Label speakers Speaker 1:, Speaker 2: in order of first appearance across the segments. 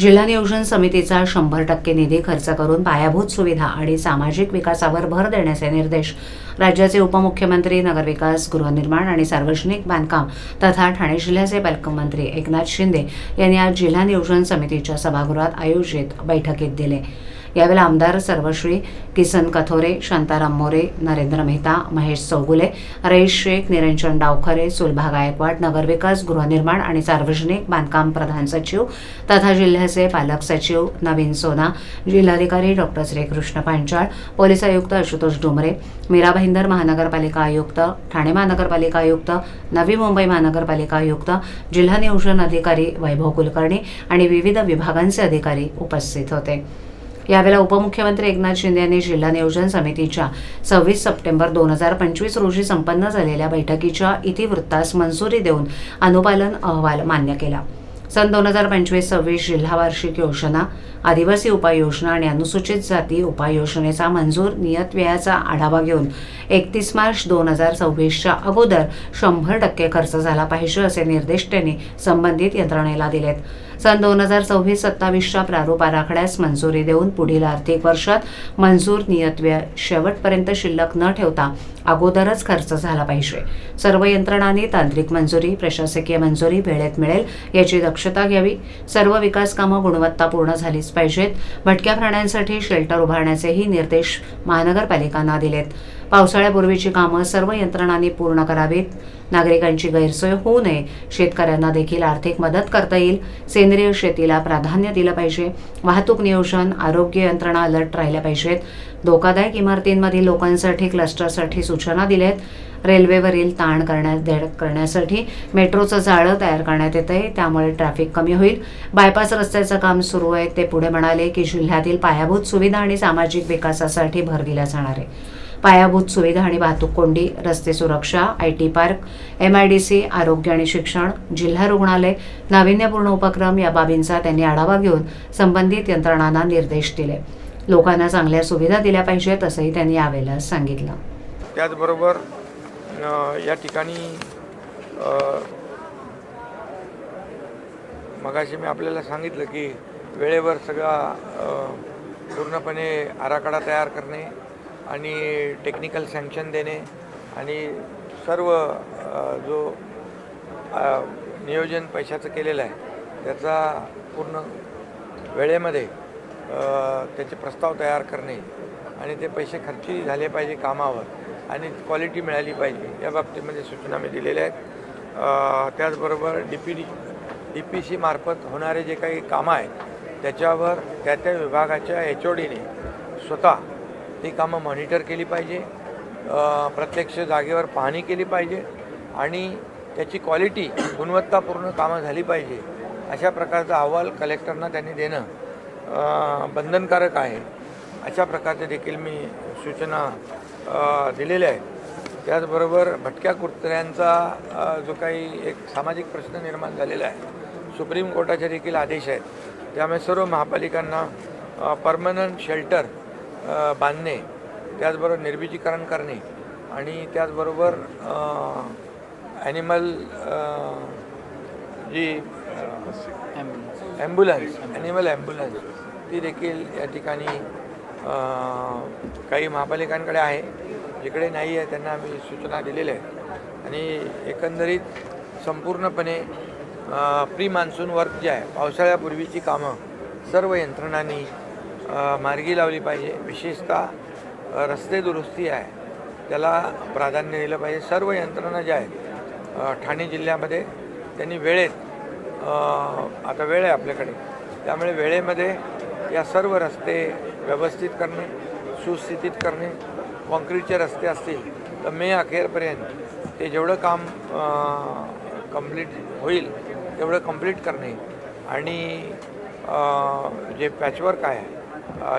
Speaker 1: जिल्हा नियोजन समितीचा शंभर टक्के निधी खर्च करून पायाभूत सुविधा आणि सामाजिक विकासावर भर देण्याचे निर्देश राज्याचे उपमुख्यमंत्री नगरविकास गृहनिर्माण आणि सार्वजनिक बांधकाम तथा ठाणे जिल्ह्याचे पालकमंत्री एकनाथ शिंदे यांनी आज जिल्हा नियोजन समितीच्या सभागृहात आयोजित बैठकीत दिले. यावेळी आमदार सर्वश्री किसन कथोरे शांताराम मोरे नरेंद्र मेहता महेश चौगुले रईश शेख निरंजन डावखरे सुलभा गायकवाड नगरविकास गृहनिर्माण आणि सार्वजनिक बांधकाम प्रधान सचिव तथा जिल्ह्याचे पालक सचिव नवीन सोना जिल्हाधिकारी डॉक्टर श्रीकृष्ण पांचाळ पोलीस आयुक्त आशुतोष डुमरे मीरा भाईंदर महानगरपालिका आयुक्त ठाणे महानगरपालिका आयुक्त नवी मुंबई महानगरपालिका आयुक्त जिल्हा नियोजन अधिकारी वैभव कुलकर्णी आणि विविध विभागांचे अधिकारी उपस्थित होते. यावेळेला उपमुख्यमंत्री एकनाथ शिंदे यांनी जिल्हा नियोजन समितीच्या सव्वीस सप्टेंबर दोन हजार पंचवीस रोजी संपन्न झालेल्या बैठकीच्या इतिवृत्तास मंजुरी देऊन अनुपालन अहवाल मान्य केला. सन दोन हजार पंचवीस सव्वीस जिल्हा वार्षिक योजना आदिवासी उपाययोजना आणि अनुसूचित जाती उपाययोजनेचा मंजूर नियत व्ययाचा आढावा घेऊन एकतीस मार्च दोन हजार सव्वीसच्या अगोदर शंभर टक्के खर्च झाला पाहिजे असे निर्देश त्यांनी संबंधित यंत्रणेला दिलेत. सन दोन हजार सव्वीस सत्तावीसच्या प्रारूप आराखड्यास मंजुरी देऊन पुढील आर्थिक वर्षात मंजूर नियतव्य शेवटपर्यंत शिल्लक न ठेवता अगोदरच खर्च झाला पाहिजे. सर्व यंत्रणांनी तांत्रिक मंजुरी प्रशासकीय मंजुरी वेळेत मिळेल याची दक्षता घ्यावी. सर्व विकास कामं गुणवत्तापूर्ण झालीच पाहिजेत. भटक्या प्राण्यांसाठी शेल्टर उभारण्याचेही निर्देश महानगरपालिकांना दिलेत. पावसाळ्यापूर्वीची कामं सर्व यंत्रणांनी पूर्ण करावीत. नागरिकांची गैरसोय होऊ नये. शेतकऱ्यांना देखील आर्थिक मदत करता येईल. सेंद्रिय शेतीला प्राधान्य दिलं पाहिजे. वाहतूक नियोजन आरोग्य यंत्रणा अलर्ट राहिल्या पाहिजेत. धोकादायक इमारतींमधील लोकांसाठी क्लस्टरसाठी सूचना दिल्यात. रेल्वेवरील ताण करण्यास करण्यासाठी मेट्रोचं जाळं तयार करण्यात येतंय आहे. त्यामुळे ट्रॅफिक कमी होईल. बायपास रस्त्याचं काम सुरू आहे. ते पुढे म्हणाले की जिल्ह्यातील पायाभूत सुविधा आणि सामाजिक विकासासाठी भर दिला जाणार आहे. पायाभूत सुविधा आणि वाहतूक कोंडी रस्ते सुरक्षा I T park M I D C आरोग्य आणि शिक्षण जिल्हा रुग्णालय नाविन्यपूर्ण उपक्रम या बाबींचा त्यांनी आढावा घेऊन संबंधित यंत्रणांना निर्देश दिले. लोकांना चांगल्या सुविधा दिल्या पाहिजेत असंही त्यांनी यावेळेला सांगितलं.
Speaker 2: त्याचबरोबर या ठिकाणी मगाशी मी आपल्याला सांगितलं की वेळेवर सगळा पूर्णपणे आराखडा तयार करणे आणि टेक्निकल सँक्शन देणे आणि सर्व जो नियोजन पैशाचं केलेलं आहे त्याचा पूर्ण वेळेमध्ये त्याचे प्रस्ताव तयार करणे आणि ते पैसे खर्ची झाले पाहिजे कामावर आणि क्वालिटी मिळाली पाहिजे या बाबतीमध्ये सूचना मी दिलेल्या आहेत. त्याचबरोबर D P D D P C मार्फत होणारे जे काही कामं आहेत त्याच्यावर त्या त्या विभागाच्या एच ओ डीने स्वतः ती कामं मॉनिटर केली पाहिजे प्रत्यक्ष जागेवर पाहणी केली पाहिजे आणि त्याची क्वालिटी गुणवत्तापूर्ण कामं झाली पाहिजे अशा प्रकारचा अहवाल कलेक्टरना त्यांनी देणं बंधनकारक आहे. अशा प्रकारचे देखील मी सूचना दिलेल्या आहेत. त्याचबरोबर भटक्या कुत्र्यांचा जो काही एक सामाजिक प्रश्न निर्माण झालेला आहे सुप्रीम कोर्टाचे देखील आदेश आहेत. त्यामुळे सर्व महापालिकांना परमनंट शेल्टर बांधणे त्याचबरोबर निर्बिजीकरण करणे आणि त्याचबरोबर ॲनिमल जी ॲम्ब्युलन्स ॲनिमल ॲम्ब्युलन्स ती देखील या ठिकाणी काही महापालिकांकडे आहे. जिकडे नाही आहे त्यांना आम्ही सूचना दिलेल्या आहेत. आणि एकंदरीत संपूर्णपणे प्री मान्सून वर्क जे आहे पावसाळ्यापूर्वीची कामं सर्व यंत्रणांनी मार्गी लावली पाहिजे. विशेषतः रस्ते दुरुस्ती आहे. त्याला प्राधान्य दिलं पाहिजे. सर्व यंत्रणा ज्या आहेत ठाणे जिल्ह्यामध्ये त्यांनी वेळेत आता वेळ आहे आपल्याकडे. त्यामुळे वेळेमध्ये या सर्व रस्ते व्यवस्थित करणे सुस्थितीत करणे कॉन्क्रीटचे रस्ते असतील तर मे अखेरपर्यंत ते जेवढं काम कंप्लीट होईल तेवढं कंप्लीट करणे आणि जे पॅचवर्क आहे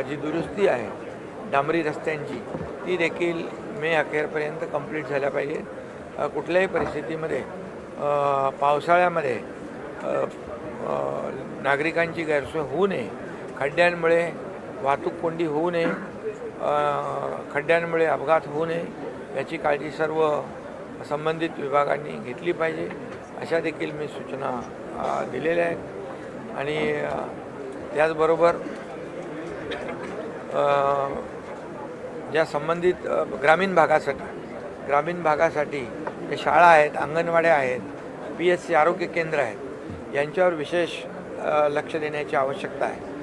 Speaker 2: जी दुरुस्ती आहे डांबरी रस्त्यांची ती देखील मे अखेरपर्यंत कंप्लीट झाल्या पाहिजे कुठल्याही परिस्थितीमध्ये पावसाळ्यामध्ये नागरिकांची गैरसोय होऊ नये. खड्ड्यांमुळे वाहतूक कोंडी होऊ नये. खड्ड्यांमुळे अपघात होऊ नये. याची काळजी सर्व संबंधित विभागांनी घेतली पाहिजे. अशा देखील मी सूचना दिलेल्या आहेत. आणि त्याचबरोबर ज्या संबंधित ग्रामीण भागासाठी ग्रामीण भागासाठी जे शाळा आहेत अंगणवाड्या आहेत पी एस सी आरोग्य केंद्र आहेत यांच्यावर विशेष लक्ष देण्याची आवश्यकता आहे.